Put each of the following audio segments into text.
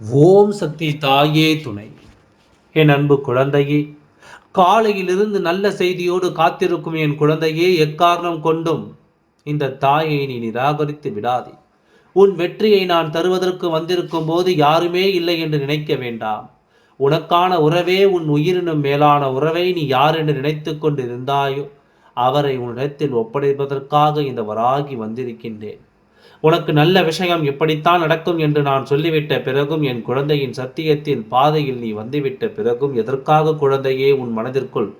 ஓம் சக்தி தாயே துணை. என் அன்பு குழந்தையே காலையிலிருந்து நல்ல செய்தியோடு காத்திருக்கும் என் குழந்தையே எக்காரணம் கொண்டும் இந்த தாயை நீ நிராகரித்து விடாதே. உன் வெற்றியை நான் தருவதற்கு வந்திருக்கும் போது யாருமே இல்லை என்று நினைக்க வேண்டாம். உனக்கான உறவே உன் உயிரினும் மேலான உறவை நீ யார் என்று நினைத்து கொண்டிருந்தாயோ அவரை உன்னிடத்தில் ஒப்படைப்பதற்காக இந்த வராகி வந்திருக்கின்றேன். உனக்கு நல்ல விஷயம் இப்படித்தான் நடக்கும் என்று நான் சொல்லிவிட்ட பிறகும் என் குழந்தையின் சத்தியத்தின் பாதையில் நீ வந்துவிட்ட பிறகும் எதற்காக குழந்தையே உன் மனதிற்குள்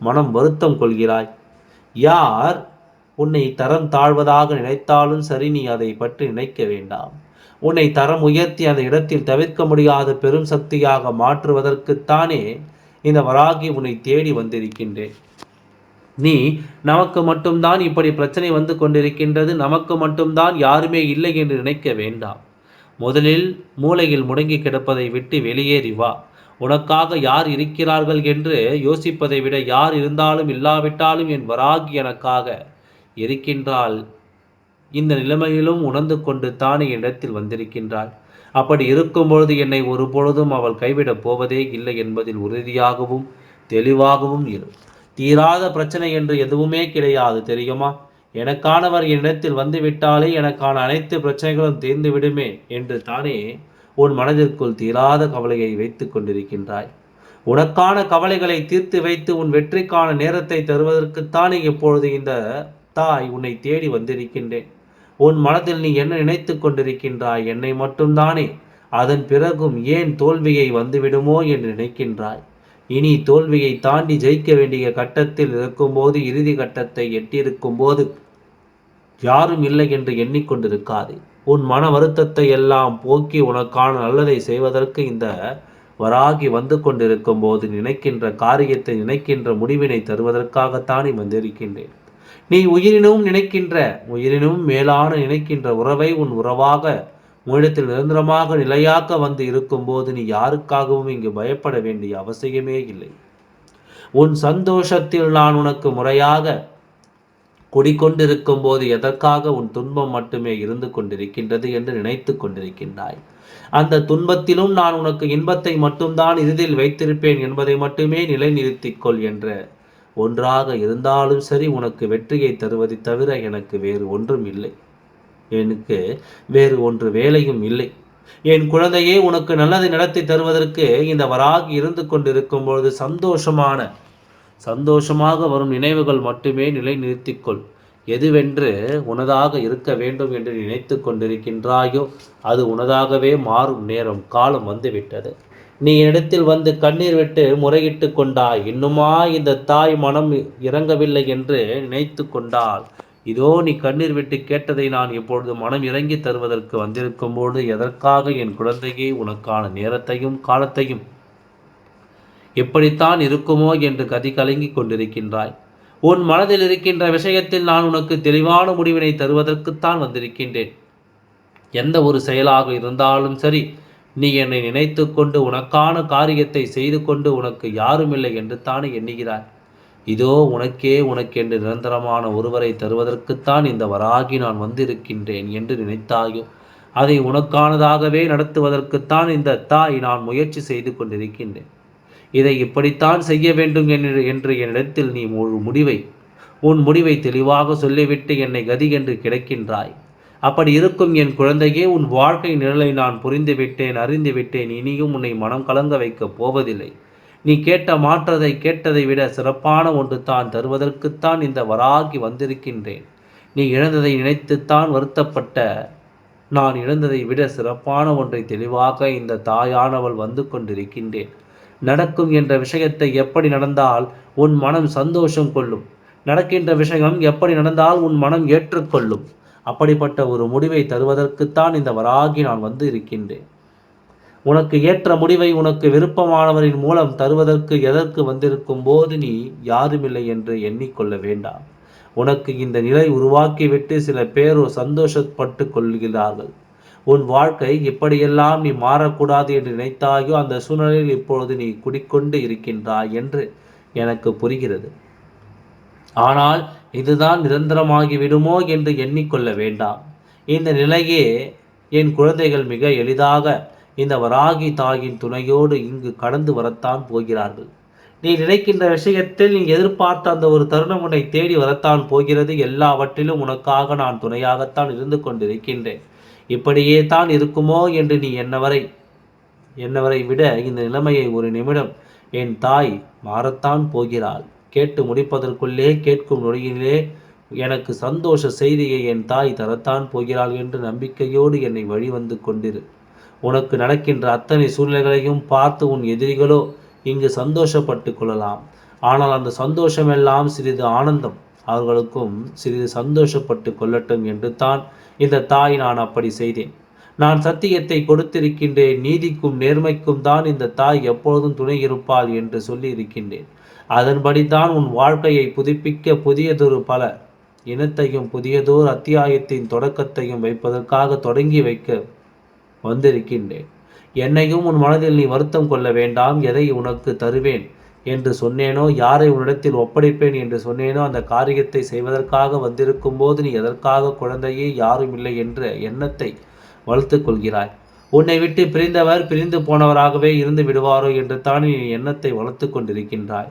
மனம் வருத்தம் கொள்கிறாய்? யார் உன்னை தரம் தாழ்வதாக நினைத்தாலும் சரி நீ அதை பற்றி நினைக்க வேண்டாம். உன்னை தரம் உயர்த்தி அந்த இடத்தில் தவிர்க்க முடியாத பெரும் சக்தியாக மாற்றுவதற்குத்தானே இந்த வராகி உன்னை தேடி வந்திருக்கின்றேன். நீ நமக்கு மட்டும்தான் இப்படி பிரச்சனை வந்து கொண்டிருக்கின்றது நமக்கு மட்டும்தான் யாருமே இல்லை என்று நினைக்க வேண்டாம். முதலில் மூளையில் முடங்கி கிடப்பதை விட்டு வெளியேறி வா. உனக்காக யார் இருக்கிறார்கள் என்று யோசிப்பதை விட யார் இருந்தாலும் இல்லாவிட்டாலும் என் வராகி எனக்காக இருக்கின்றாள். இந்த நிலைமையிலும் உணர்ந்து கொண்டு தானே இடத்தில் வந்திருக்கின்றாள். அப்படி இருக்கும்பொழுது என்னை ஒரு பொழுதும் அவள் கைவிடப் போவதே இல்லை என்பதில் உறுதியாகவும் தெளிவாகவும் இரு. தீராத பிரச்சனை என்று எதுவுமே கிடையாது தெரியுமா? எனக்கானவர் என்னிடத்தில் வந்துவிட்டாலே எனக்கான அனைத்து பிரச்சனைகளும் தீர்ந்து விடுமே என்று தானே உன் மனதிற்குள் தீராத கவலையை வைத்து கொண்டிருக்கின்றாய். உனக்கான கவலைகளை தீர்த்து வைத்து உன் வெற்றிக்கான நேரத்தை தருவதற்குத்தானே எப்பொழுது இந்த தாய் உன்னை தேடி வந்திருக்கின்றேன். உன் மனதில் நீ என்ன நினைத்து கொண்டிருக்கின்றாய்? என்னை மட்டும்தானே? அதன் பிறகும் ஏன் தோல்வியை வந்துவிடுமோ என்று நினைக்கின்றாய். இனி தோல்வியை தாண்டி ஜெயிக்க வேண்டிய கட்டத்தில் இருக்கும்போது இறுதி கட்டத்தை எட்டியிருக்கும் போது யாரும் இல்லை என்று எண்ணிக்கொண்டிருக்காது. உன் மன வருத்தத்தை எல்லாம் போக்கி உனக்கான நல்லதை செய்வதற்கு இந்த வராகி வந்து கொண்டிருக்கும் போது நினைக்கின்ற காரியத்தை நினைக்கின்ற முடிவினை தருவதற்காகத்தான் வந்திருக்கின்றேன். நீ உயிரினும் நினைக்கின்ற உயிரினும் மேலான நினைக்கின்ற உறவை உன் உறவாக உன்னிடத்தில் நிரந்தரமாக நிலையாக்க வந்து இருக்கும்போது நீ யாருக்காகவும் இங்கு பயப்பட வேண்டிய அவசியமே இல்லை. உன் சந்தோஷத்தில் நான் உனக்கு முறையாக குடிக்கொண்டிருக்கும் போது எதற்காக உன் துன்பம் மட்டுமே இருந்து கொண்டிருக்கின்றது என்று நினைத்து கொண்டிருக்கின்றாய்? அந்த துன்பத்திலும் நான் உனக்கு இன்பத்தை மட்டும்தான் இறுதியில் வைத்திருப்பேன் என்பதை மட்டுமே நிலைநிறுத்திக்கொள் என்ற ஒன்றாக இருந்தாலும் சரி உனக்கு வெற்றியை தருவதை தவிர எனக்கு வேறு ஒன்றும் இல்லை. எனக்கு வேறு ஒன்று வேலையும் இல்லை. என் குழந்தையே உனக்கு நல்லதை நடத்தி தருவதற்கு இந்த வராகி இருந்து கொண்டிருக்கும் பொழுது சந்தோஷமான சந்தோஷமாக வரும் நினைவுகள் மட்டுமே நிலை நிறுத்திக்கொள். எதுவென்று உனதாக இருக்க வேண்டும் என்று நினைத்து கொண்டிருக்கின்றாயோ அது உனதாகவே மாறும் நேரம் காலம் வந்துவிட்டது. நீ என்னிடத்தில் வந்து கண்ணீர் விட்டு முறையிட்டு கொண்டாய். இன்னுமா இந்த தாய் மனம் இறங்கவில்லை என்று நினைத்து கொண்டாள். இதோ நீ கண்ணீர் விட்டு கேட்டதை நான் இப்பொழுது மனம் இறங்கி தருவதற்கு வந்திருக்கும்போது எதற்காக என் குழந்தையே உனக்கான நேரத்தையும் காலத்தையும் எப்படித்தான் இருக்குமோ என்று கதி கலங்கி கொண்டிருக்கின்றாய். உன் மனதில் இருக்கின்ற விஷயத்தில் நான் உனக்கு தெளிவான முடிவினை தருவதற்குத்தான் வந்திருக்கின்றேன். எந்த ஒரு செயலாக இருந்தாலும் சரி நீ என்னை நினைத்து கொண்டு உனக்கான காரியத்தை செய்து கொண்டு உனக்கு யாருமில்லை என்று தானே எண்ணுகிறாய். இதோ உனக்கே உனக்கென்று நிரந்தரமான ஒருவரை தருவதற்குத்தான் இந்த வராகி நான் வந்திருக்கின்றேன் என்று நினைத்தாயோ? அதை உனக்கானதாகவே நடத்துவதற்குத்தான் இந்த தாய் நான் முயற்சி செய்து கொண்டிருக்கின்றேன். இதை இப்படித்தான் செய்ய வேண்டும் என்று என்னிடத்தில் நீ ஒரு முடிவை உன் முடிவை தெளிவாக சொல்லிவிட்டு என்னை கதி என்று கிடைக்கின்றாய். அப்படி இருக்கும் என் குழந்தையே உன் வாழ்க்கை நிழலை நான் புரிந்துவிட்டேன் அறிந்துவிட்டேன். இனியும் உன்னை மனம் கலங்க வைக்கப் போவதில்லை. நீ கேட்ட மாற்றதை கேட்டதை விட சிறப்பான ஒன்று தான் தருவதற்குத்தான் இந்த வராகி வந்திருக்கின்றேன். நீ இழந்ததை நினைத்துத்தான் வருத்தப்பட்ட. நான் இழந்ததை விட சிறப்பான ஒன்றை தெளிவாக இந்த தாயானவள் வந்து கொண்டிருக்கின்றேன். நடக்கும் என்ற விஷயத்தை எப்படி நடந்தால் உன் மனம் சந்தோஷம் கொள்ளும். நடக்கின்ற விஷயம் எப்படி நடந்தால் உன் மனம் ஏற்றுக்கொள்ளும். அப்படிப்பட்ட ஒரு முடிவை தருவதற்குத்தான் இந்த வராகி நான் வந்து இருக்கின்றேன். உனக்கு ஏற்ற முடிவை உனக்கு விருப்பமானவரின் மூலம் தருவதற்கு எதற்கு வந்திருக்கும் போது நீ யாருமில்லை என்று எண்ணிக்கொள்ள வேண்டாம். உனக்கு இந்த நிலை உருவாக்கிவிட்டு சில பேரோ சந்தோஷப்பட்டு கொள்கிறார்கள். உன் வாழ்க்கை இப்படியெல்லாம் நீ மாறக்கூடாது என்று நினைத்தாயோ அந்த சூழ்நிலையில் இப்பொழுது நீ குடிக்கொண்டு இருக்கின்றாய் என்று எனக்கு புரிகிறது. ஆனால் இதுதான் நிரந்தரமாகிவிடுமோ என்று எண்ணிக்கொள்ள வேண்டாம். இந்த நிலையே என் குழந்தைகள் மிக எளிதாக இந்த வராகி தாயின் துணையோடு இங்கு கடந்து வரத்தான் போகிறார்கள். நீ நினைக்கின்ற விஷயத்தில் நீ எதிர்பார்த்த அந்த ஒரு தருணம் உன்னை தேடி வரத்தான் போகிறது. எல்லாவற்றிலும் உனக்காக நான் துணையாகத்தான் இருந்து கொண்டிருக்கின்றேன். இப்படியே தான் இருக்குமோ என்று நீ என்னவரை என்னவரை விட இந்த நிலைமையை ஒரு நிமிடம் என் தாய் மாறத்தான் போகிறாள். கேட்டு முடிப்பதற்குள்ளே கேட்கும் நொடியிலே எனக்கு சந்தோஷ செய்தியை என் தாய் தரத்தான் போகிறாள் என்று நம்பிக்கையோடு என்னை வழிவந்து கொண்டிரு. உனக்கு நடக்கின்ற அத்தனை சூழ்நிலைகளையும் பார்த்து உன் எதிரிகளோ இங்கு சந்தோஷப்பட்டு கொள்ளலாம். ஆனால் அந்த சந்தோஷமெல்லாம் சிறிது ஆனந்தம். அவர்களுக்கும் சிறிது சந்தோஷப்பட்டு கொள்ளட்டும் என்று தான் இந்த தாய் நான் அப்படி செய்தேன். நான் சத்தியத்தை கொடுத்திருக்கின்றேன். நீதிக்கும் நேர்மைக்கும் தான் இந்த தாய் எப்பொழுதும் துணை இருப்பாள் என்று சொல்லி இருக்கின்றேன் அதன்படி தான் உன் வாழ்க்கையை புதுப்பிக்க புதியதொரு பல இனத்தையும் புதியதோர் அத்தியாயத்தின் தொடக்கத்தையும் வைப்பதற்காக தொடங்கி வைக்க வந்திருக்கின்றேன். என்னையும் உன் மனதில் நீ வருத்தம் கொள்ள வேண்டாம் எதை உனக்கு தருவேன் என்று சொன்னேனோ யாரை உன்னிடத்தில் ஒப்படைப்பேன் என்று சொன்னேனோ அந்த காரியத்தை செய்வதற்காக வந்திருக்கும் போது நீ எதற்காக குழந்தையே யாரும் இல்லை என்ற எண்ணத்தை வளர்த்து கொள்கிறாய். உன்னை விட்டு பிரிந்தவர் பிரிந்து போனவராகவே இருந்து விடுவாரோ என்று தான் நீ எண்ணத்தை வளர்த்து கொண்டிருக்கின்றாய்.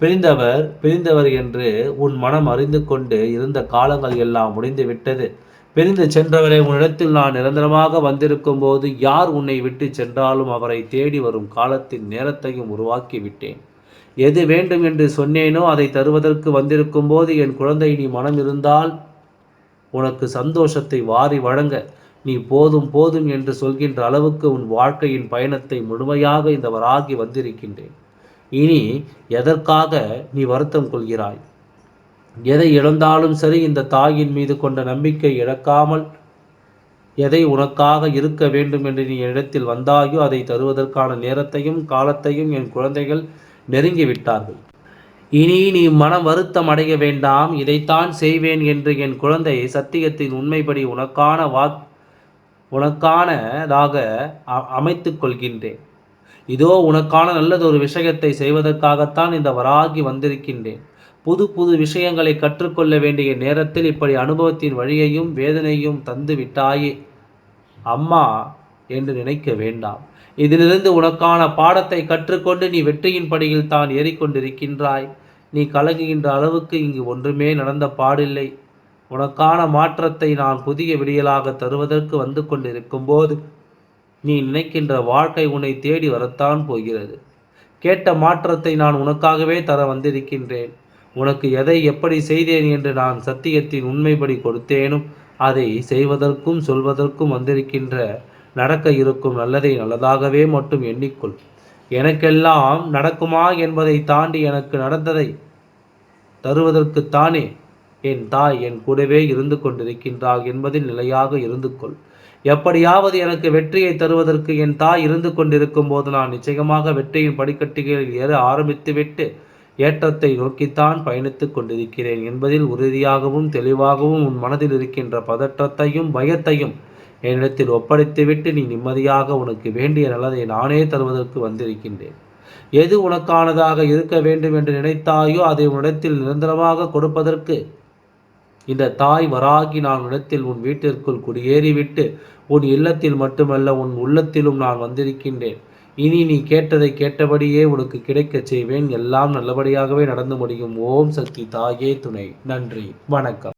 பிரிந்தவர் பிரிந்தவர் என்று உன் மனம் அறிந்து கொண்டு இருந்த காலங்கள் எல்லாம் முடிந்து விட்டது. பிரிந்து சென்றவரை உன்னிடத்தில் நான் நிரந்தரமாக வந்திருக்கும் போது யார் உன்னை விட்டு சென்றாலும் அவரை தேடி வரும் காலத்தின் நேரத்தையும் உருவாக்கி விட்டேன் எது வேண்டும் என்று சொன்னேனோ அதை தருவதற்கு வந்திருக்கும் போது என் குழந்தை நீ மனம் இருந்தால் உனக்கு சந்தோஷத்தை வாரி வழங்க. நீ போதும் போதும் என்று சொல்கின்ற அளவுக்கு உன் வாழ்க்கையின் பயணத்தை முழுமையாக இந்த வராகி வந்திருக்கின்றேன். இனி எதற்காக நீ வருத்தம் கொள்கிறாய்? எதை இழந்தாலும் சரி இந்த தாயின் மீது கொண்ட நம்பிக்கை இழக்காமல் எதை உனக்காக இருக்க வேண்டும் என்று நீ இடத்தில் வந்தாயோ அதை தருவதற்கான நேரத்தையும் காலத்தையும் என் குழந்தைகள் நெருங்கிவிட்டார்கள் இனி நீ மன வருத்தம் அடைய வேண்டாம் இதைத்தான் செய்வேன் என்று என் குழந்தை சத்தியத்தின் உண்மைப்படி உனக்கான வாக் உனக்கானதாக அமைத்து கொள்கின்றேன். இதோ உனக்கான நல்லதொரு விஷயத்தை செய்வதற்காகத்தான் இந்த வராகி வந்திருக்கின்றேன். புது புது விஷயங்களை கற்றுக்கொள்ள வேண்டிய நேரத்தில் இப்படி அனுபவத்தின் வழியையும் வேதனையும் தந்து விட்டாயே அம்மா என்று நினைக்க வேண்டாம். இதிலிருந்து உனக்கான பாடத்தை கற்றுக்கொண்டு நீ வெற்றியின் படியில் தான் ஏறிக்கொண்டிருக்கின்றாய். நீ கலங்குகின்ற அளவுக்கு இங்கு ஒன்றுமே நடந்த பாடில்லை. உனக்கான மாற்றத்தை நான் புதிய விடியலாக தருவதற்கு வந்து கொண்டிருக்கும் போது நீ நினைக்கின்ற வாழ்க்கை உன்னை தேடி வரத்தான் போகிறது. கேட்ட மாற்றத்தை நான் உனக்காகவே தர வந்திருக்கின்றேன். உனக்கு எதை எப்படி செய்தேன் என்று நான் சத்தியத்தின் உண்மைப்படி கொடுத்தேனும் அதை செய்வதற்கும் சொல்வதற்கும் வந்திருக்கின்ற நடக்க இருக்கும் நல்லதை நல்லதாகவே மட்டும் எண்ணிக்கொள். எனக்கெல்லாம் நடக்குமா என்பதை தாண்டி எனக்கு நடந்ததை தருவதற்குத்தானே என் தாய் என் கூடவே இருந்து கொண்டிருக்கின்றாள் என்பதில் நிலையாக இருந்து கொள் எப்படியாவது எனக்கு வெற்றியை தருவதற்கு என் தாய் இருந்து கொண்டிருக்கும் போது நான் நிச்சயமாக வெற்றியின் படிக்கட்டுகளில் ஏற ஆரம்பித்துவிட்டு ஏற்றத்தை நோக்கித்தான் பயணித்துக் கொண்டிருக்கிறேன் என்பதில் உறுதியாகவும் தெளிவாகவும் உன் மனதில் இருக்கின்ற பதற்றத்தையும் பயத்தையும் என்னிடத்தில் ஒப்படைத்துவிட்டு நீ நிம்மதியாக உனக்கு வேண்டிய நல்லதை நானே தருவதற்கு வந்திருக்கின்றேன். எது உனக்கானதாக இருக்க வேண்டும் என்று நினைத்தாயோ அதை உன்னிடத்தில் நிரந்தரமாக கொடுப்பதற்கு இந்த தாய் வராகி நான் இடத்தில் உன் வீட்டிற்குள் குடியேறிவிட்டு உன் இல்லத்தில் மட்டுமல்ல உன் உள்ளத்திலும் நான் வந்திருக்கின்றேன். இனி நீ கேட்டதை கேட்டபடியே உனக்கு கிடைக்கச் செய்வேன். எல்லாம் நல்லபடியாகவே நடந்து முடியும். ஓம் சக்தி தாயே துணை. நன்றி. வணக்கம்.